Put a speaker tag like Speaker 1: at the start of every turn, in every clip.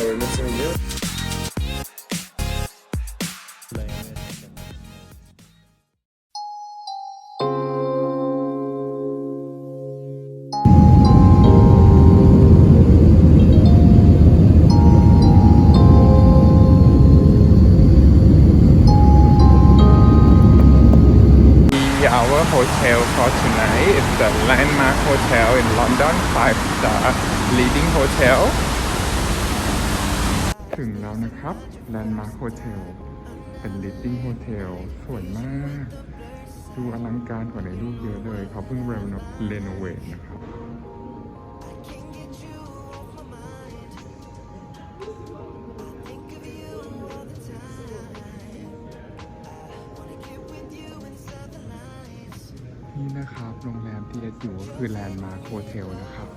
Speaker 1: are we missing
Speaker 2: you Hotel for tonight It's the landmark hotel in London five star leading hotel ถึงแล้วนะครับ Landmark Hotel เป็น leading hotel สวยมาก ดูอลังการกว่าในรูปเยอะเลย เขาเพิ่งเรโนเวทนะครับ นี่นะครับโรงแรมที่เอสอยู่ก็คือแลนด์มาร์คโฮเทลนะครับ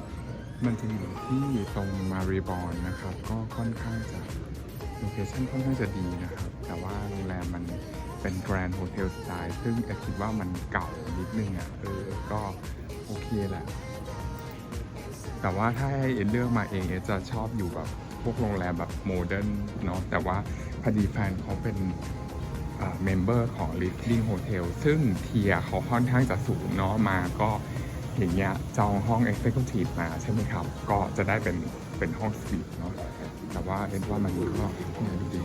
Speaker 2: มันจะอยู่ที่ตรงมารีบอนนะครับ ก็ค่อนข้างจะโลเคชั่นค่อนข้างจะดีนะครับ แต่ว่าโรงแรมมันเป็นแกรนด์โฮเทลสไตล์ซึ่งเอสคิดว่ามันเก่านิดนึงอะเออ ก็โอเคแหละ แต่ว่าถ้าให้เอ็นเลือกมาเองเอสจะชอบอยู่แบบพวกโรงแรมแบบโมเดิร์นเนาะแต่ว่าพอดีแฟนเขาเป็น เมมเบอร์ของ Living Hotel ซึ่งเทียเขาค่อนข้างจะสูงเนาะมาก็อย่างเงี้ยจองห้อง Executive มาใช่ไหมครับ ก็จะได้เป็นเป็นห้องสวีทเนาะแต่ว่าเอ็นว่ามันก็เนี่ยดูดี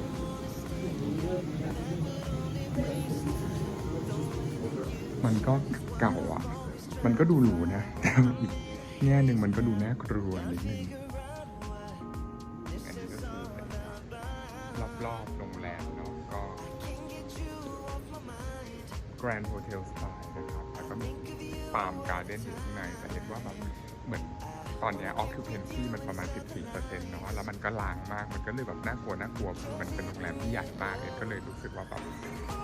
Speaker 2: มันก็เก่าอะ มันก็ดูหรูนะแต่อีกแง่หนึ่งมันก็ดูน่ากลัวนิดนึง Grand Hotel Style นะครับ แล้วก็มีฟาร์มการ์เด้นอยู่ข้างในแต่เห็นว่าแบบเหมือนตอนเนี้ย occupancy มันประมาณ 14%เนาะ แล้วมันก็ลางมาก มันก็เลยแบบน่ากลัวน่ากลัวคือมันเป็นโรงแรมที่ใหญ่มากเองก็เลยรู้สึกว่าแบบ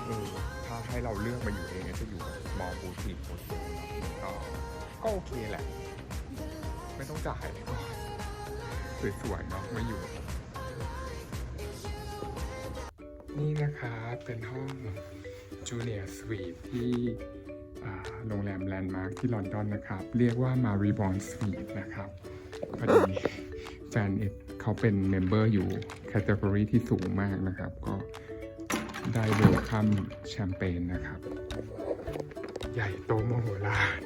Speaker 2: เออถ้าให้เราเลือกมาอยู่เองจะอยู่แบบ small boutique hotel เนาะก็ก็โอเคแหละ ไม่ต้องจ่ายก็สวยๆเนาะไม่อยู่ นี่นะคะเป็นห้อง จูเนียร์สวีทที่โรงแรมแลนด์มาร์คที่ลอนดอนนะครับ เรียกว่ามารีบอนสวีทนะครับพอดีแฟนเอ็ดเขาเป็นเมมเบอร์อยู่แคตตากรีที่สูงมากนะครับ ก็ได้เวลคัมแชมเปญนะครับ ใหญ่โตมโหฬาร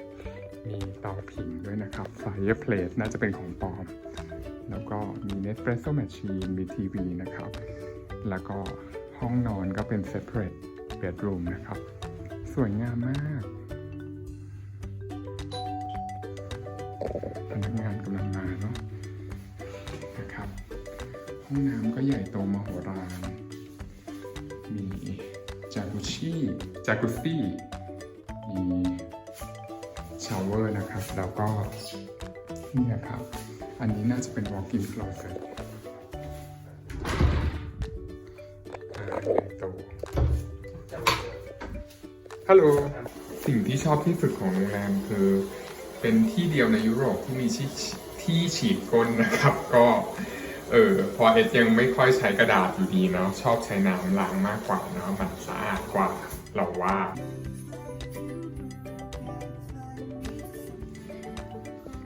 Speaker 2: มีเตาผิงด้วยนะครับไฟเพลสน่าจะเป็นของปลอม แล้วก็มีเนสเปรสโซ่แมชชีนมีทีวีนะครับ แล้วก็ห้องนอนก็เป็นเซปเรต separate bedroom นะครับ สวยงามมาก พนักงานกำลังมาเนาะนะครับ ห้องน้ำก็ใหญ่โตมโหฬาร มีจากุชิจากุซี่ มีชาวเวอร์นะครับ แล้วก็นี่นะครับ อันนี้น่าจะเป็น walk-in closet ฮัลโหล สิ่งที่ชอบที่สุดของโรงแรมคือ เป็นที่เดียวในยุโรปที่มีที่ที่ฉีดก้นนะครับ ก็ เออพอเอสยังไม่ค่อยใช้กระดาษอยู่ดีเนาะชอบใช้น้ำล้างมากกว่าเนาะมันสะอาดกว่าเราว่า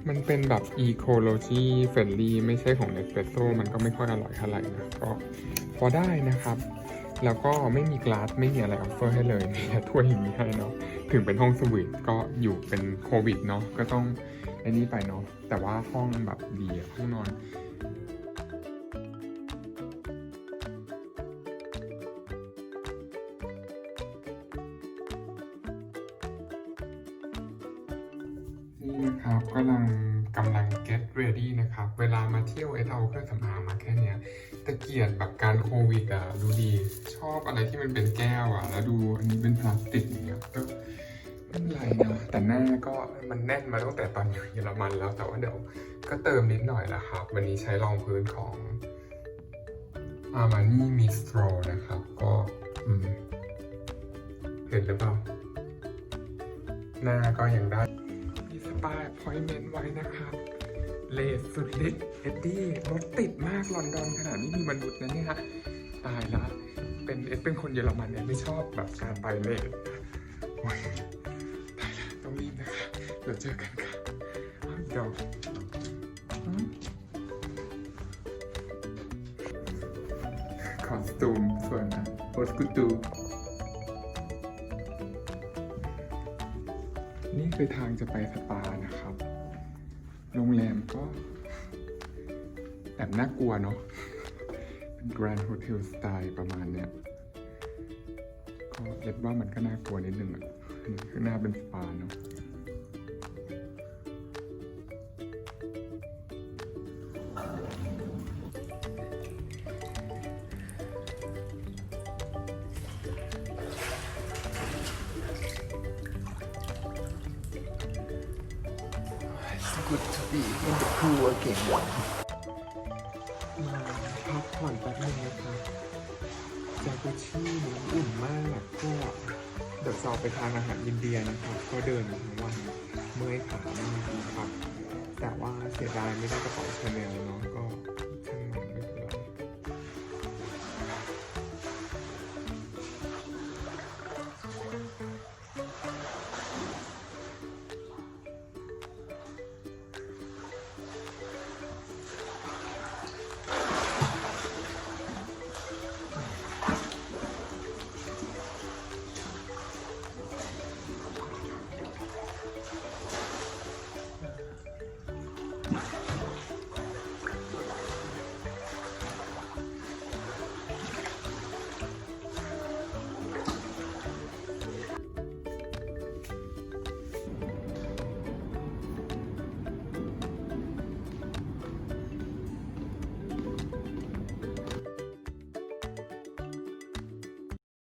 Speaker 2: มันเป็นแบบ ecology friendly ไม่ใช่ของ Nespresso มันก็ไม่ค่อยอร่อยเท่าไหร่นะ ก็พอได้นะครับ แล้วก็ไม่มีกลาสไม่มีอะไรออฟเฟอร์ให้เลยมีแค่ถ้วยอย่างนี้ให้เนาะถึงเป็นห้องสวีทก็อยู่เป็นโควิดเนาะก็ต้องไอ้นี่ไปเนาะแต่ว่าห้องแบบดีอะห้องนอนนี่นะครับกำลังกำลัง get ready นะครับ เวลามาเที่ยวเอสเอาเครื่องสำอางมาแค่เนี้ย ตะเกียบแบบการโควิดอะดูดีชอบอะไรที่มันเป็นแก้วอะ แล้วดูอันนี้เป็นพลาสติกอย่างเงี้ยก็ไม่เป็นไรนะแต่หน้าก็มันแน่นมาตั้งแต่ตอนอยู่เยอรมันแล้วแต่ว่าเดี๋ยวก็เติมนิดหน่อยละครับ วันนี้ใช้รองพื้นของ Armani Mistro นะครับ ก็เห็นหรือเปล่า หน้าก็ยังได้มีสปาพอยเมนต์ไว้นะครับ เลสสุดฤทธิ์เอ็ดดี้รถติดมากลอนดอนขนาดนี้มีมนุษย์นะเนี่ยตายละ เป็นเอ็ดเป็นคนเยอรมันเอ็ดไม่ชอบแบบการไปเลสโอ้ยตายแล้วต้องรีบนะคะเดี๋ยวเจอกันค่ะเดี๋ยวคอสตูมสวยนะโอสกุตูนี่คือทางจะไปสปานะครับ โรงแรมก็แอบน่ากลัวเนาะเป็น Grand Hotel สไตล์ประมาณเนี้ยก็เอ็ดว่ามันก็น่ากลัวนิดนึงอะข้างหน้าเป็นสปาเนาะ
Speaker 1: Good to be in the pool again มาพักผ่อนแป๊บนึงนะครับจากุชี่นี้อุ่นมากก็เดี๋ยวจะออกไปทานอาหารอินเดียนะครับ ก็เดินทั้งวันเมื่อยขามากนะครับ แต่ว่าเสียดายไม่ได้กระเป๋าชาแนลเนาะก็